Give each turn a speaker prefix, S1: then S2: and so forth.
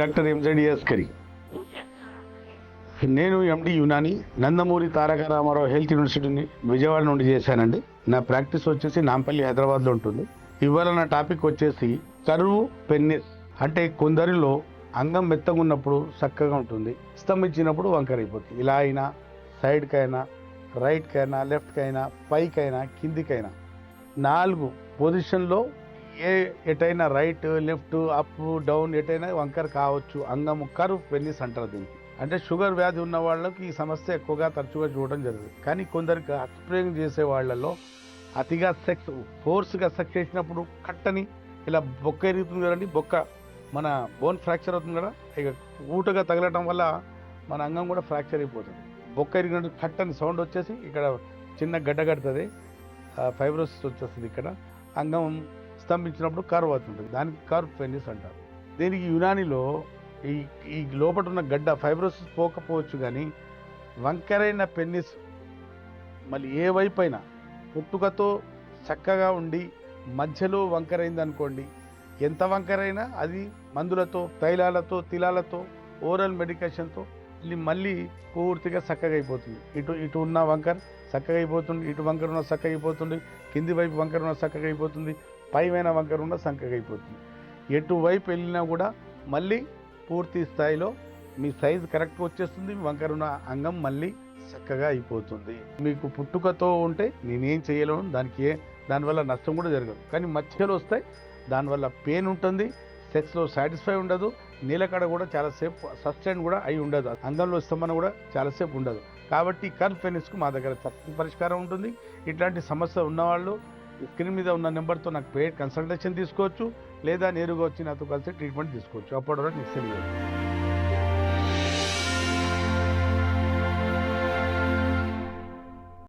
S1: Doctor ఎంజడిఎస్ కరి. నేను ఎండి యునాని నందమూరి తారక రామారావు హెల్త్ యూనివర్సిటీని విజయవాడ నుండి చేశానండి. నా ప్రాక్టీస్ వచ్చేసి నాంపల్లి హైదరాబాద్లో ఉంటుంది. ఇవాళ నా టాపిక్ వచ్చేసి కరువు పెన్నిస్ అంటే కొందరిలో అంగం మెత్తగా ఉన్నప్పుడు చక్కగా ఉంటుంది. స్తంభించినప్పుడు వంకర అయిపోతుంది ఇలా అయినా సైడ్కైనా రైట్కైనా లెఫ్ట్కైనా పైకైనా కిందికైనా నాలుగు పొజిషన్లో ఏ ఎటైనా రైట్ లెఫ్ట్ అప్ డౌన్ ఎటైనా వంకర కావచ్చు. అంగము కరువు పెన్నిస్ అంటారు దీనికి. అంటే షుగర్ వ్యాధి ఉన్న వాళ్ళకి ఈ సమస్య ఎక్కువగా తరచుగా చూడడం జరుగుతుంది. కానీ కొందరికి అక్స్ప్రేయింగ్ చేసే వాళ్ళలో అతిగా సెక్స్ ఫోర్స్గా సెక్స్ చేసినప్పుడు కట్టని ఇలా బొక్క ఎరుగుతుంది కదండి బొక్క మన బోన్ ఫ్రాక్చర్ అవుతుంది కదా ఇక ఊటగా తగలటం వల్ల మన అంగం కూడా ఫ్రాక్చర్ అయిపోతుంది. బొక్క ఎరిగినట్టు కట్టని సౌండ్ వచ్చేసి ఇక్కడ చిన్న గడ్డ కడుతుంది. ఫైబ్రోసిస్ వచ్చేస్తుంది ఇక్కడ. అంగం స్తంభించినప్పుడు కర్వ్ అవుతుంటుంది దానికి కర్వ్ పెన్నిస్ అంటారు. దీనికి యునానిలో ఈ ఈ లోపల ఉన్న గడ్డ ఫైబ్రోసిస్ పోకపోవచ్చు కానీ వంకరైన పెన్నిస్ మళ్ళీ ఏ వైపు అయినా పుట్టుకతో చక్కగా ఉండి మధ్యలో వంకరైంది అనుకోండి ఎంత వంకరైనా అది మందులతో తైలాలతో తిలాలతో ఓరల్ మెడికేషన్తో మళ్ళీ మళ్ళీ పూర్తిగా చక్కగా అయిపోతుంది ఇటు ఇటు ఉన్న వంకర్ చక్కగా అయిపోతుంది ఇటు వంకర ఉన్న చక్కగా అయిపోతుంది కింది వైపు వంకర ఉన్న చక్కగా అయిపోతుంది పైమైన వంకర ఉన్న చక్కగా అయిపోతుంది ఎటువైపు వెళ్ళినా కూడా మళ్ళీ పూర్తి స్థాయిలో మీ సైజు కరెక్ట్ వచ్చేస్తుంది మీ వంకర ఉన్న అంగం మళ్ళీ చక్కగా అయిపోతుంది. మీకు పుట్టుకతో ఉంటే నేనేం చేయలేను దానికి ఏ దానివల్ల నష్టం కూడా జరగదు. కానీ మధ్యలో వస్తాయి దానివల్ల పెయిన్ ఉంటుంది సెక్స్లో సాటిస్ఫై ఉండదు నీలకడ కూడా చాలాసేపు సస్టైన్ కూడా అయి ఉండదు. అంగంలో స్తంభన కూడా చాలాసేపు ఉండదు. కాబట్టి కర్వ్ పెనిస్కు మా దగ్గర చక్కటి పరిష్కారం ఉంటుంది. ఇట్లాంటి సమస్య ఉన్నవాళ్ళు స్క్రీన్ మీద ఉన్న నెంబర్తో నాకు పేడ్ కన్సల్టేషన్ తీసుకోవచ్చు లేదా నేరుగా వచ్చి నాతో కలిసి ట్రీట్మెంట్ తీసుకోవచ్చు. అప్పటి వరకు నెక్స్ట్